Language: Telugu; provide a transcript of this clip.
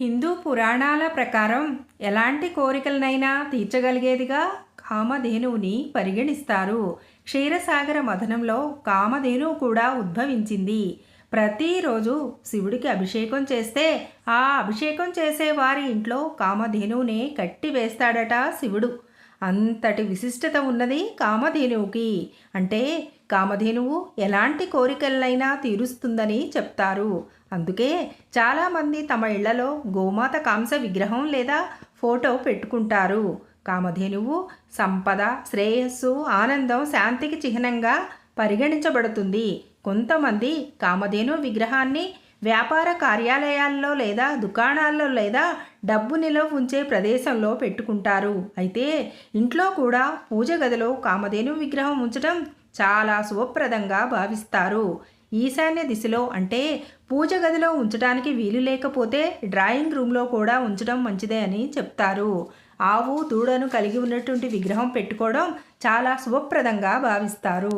హిందూ పురాణాల ప్రకారం ఎలాంటి కోరికలనైనా తీర్చగలిగేదిగా కామధేనువుని పరిగణిస్తారు. క్షీరసాగర మథనంలో కామధేనువు కూడా ఉద్భవించింది. ప్రతిరోజు శివుడికి అభిషేకం చేస్తే ఆ అభిషేకం చేసే వారి ఇంట్లో కామధేనువునే కట్టి వేస్తాడట శివుడు. అంతటి విశిష్టత ఉన్నది కామధేనువుకి. అంటే కామధేనువు ఎలాంటి కోరికలనైనా తీరుస్తుందని చెప్తారు. అందుకే చాలామంది తమ ఇళ్ళలో గోమాత కాంస విగ్రహం లేదా ఫోటో పెట్టుకుంటారు. కామధేనువు సంపద శ్రేయస్సు ఆనందం శాంతికి చిహ్నంగా పరిగణించబడుతుంది. కొంతమంది కామధేను విగ్రహాన్ని వ్యాపార కార్యాలయాల్లో లేదా దుకాణాల్లో లేదా డబ్బు నిలవ ఉంచే ప్రదేశంలో పెట్టుకుంటారు. అయితే ఇంట్లో కూడా పూజ గదిలో కామధేను విగ్రహం ఉంచడం చాలా శుభప్రదంగా భావిస్తారు. ఈశాన్య దిశలో అంటే పూజ గదిలో ఉంచడానికి వీలు లేకపోతే డ్రాయింగ్ రూమ్లో కూడా ఉంచడం మంచిదే అని చెప్తారు. ఆవు దూడను కలిగి ఉన్నటువంటి విగ్రహం పెట్టుకోవడం చాలా శుభప్రదంగా భావిస్తారు.